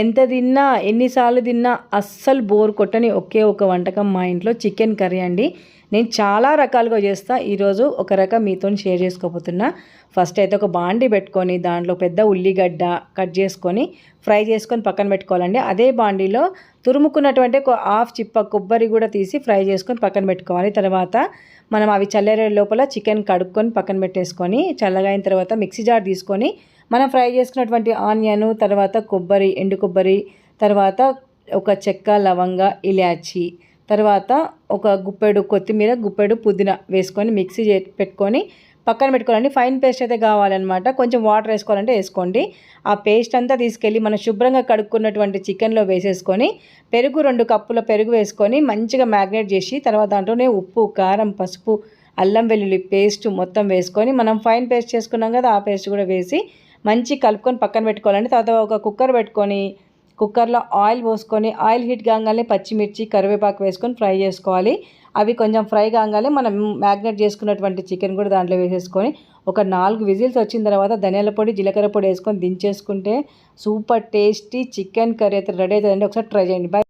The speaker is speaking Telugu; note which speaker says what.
Speaker 1: ఎంత తిన్నా ఎన్నిసార్లు తిన్నా అస్సలు బోర్ కొట్టని ఒకే ఒక వంటకం మా ఇంట్లో చికెన్ కర్రీ అండి. నేను చాలా రకాలుగా చేస్తా. ఈరోజు ఒక రకం మీతో షేర్ చేసుకోబోతున్నా. ఫస్ట్ అయితే ఒక బాండి పెట్టుకొని దాంట్లో పెద్ద ఉల్లిగడ్డ కట్ చేసుకొని ఫ్రై చేసుకొని పక్కన పెట్టుకోవాలండి. అదే బాండీలో తురుముకున్నటువంటి ఒక హాఫ్ చిప్ప కొబ్బరి కూడా తీసి ఫ్రై చేసుకొని పక్కన పెట్టుకోవాలి. తర్వాత మనం అవి చల్లరే లోపల చికెన్ కడుక్కొని పక్కన పెట్టేసుకొని చల్లగా అయిన తర్వాత మిక్సీ జార్ తీసుకొని మనం ఫ్రై చేసుకున్నటువంటి ఆనియన్ తర్వాత కొబ్బరి ఎండు కొబ్బరి తర్వాత ఒక చెక్క లవంగ ఇలాచి తర్వాత ఒక గుప్పెడు కొత్తిమీర గుప్పెడు పుదీనా వేసుకొని మిక్సీ చే పెట్టుకొని పక్కన పెట్టుకోవాలండి. ఫైన్ పేస్ట్ అయితే కావాలన్నమాట. కొంచెం వాటర్ వేసుకోవాలంటే వేసుకోండి. ఆ పేస్ట్ అంతా తీసుకెళ్ళి మనం శుభ్రంగా కడుక్కున్నటువంటి చికెన్లో వేసేసుకొని పెరుగు రెండు కప్పుల పెరుగు వేసుకొని మంచిగా మ్యాగ్నేట్ చేసి తర్వాత దాంట్లోనే ఉప్పు కారం పసుపు అల్లం వెల్లుల్లి పేస్ట్ మొత్తం వేసుకొని మనం ఫైన్ పేస్ట్ చేసుకున్నాం కదా ఆ పేస్ట్ కూడా వేసి మంచి కలుపుకొని పక్కన పెట్టుకోవాలండి. తర్వాత ఒక కుక్కర్ పెట్టుకొని కుక్కర్లో ఆయిల్ పోసుకొని ఆయిల్ హీట్ కాగానే పచ్చిమిర్చి కరివేపాకు వేసుకొని ఫ్రై చేసుకోవాలి. అవి కొంచెం ఫ్రై కాగానే మనం మ్యాగ్నేట్ చేసుకున్నటువంటి చికెన్ కూడా దాంట్లో వేసేసుకొని ఒక నాలుగు విజిల్స్ వచ్చిన తర్వాత ధనియాల పొడి జీలకర్ర పొడి వేసుకొని దించేసుకుంటే సూపర్ టేస్టీ చికెన్ కర్రీ అయితే రెడీ అవుతుందండి. ఒకసారి ట్రై చేయండి. బాయ్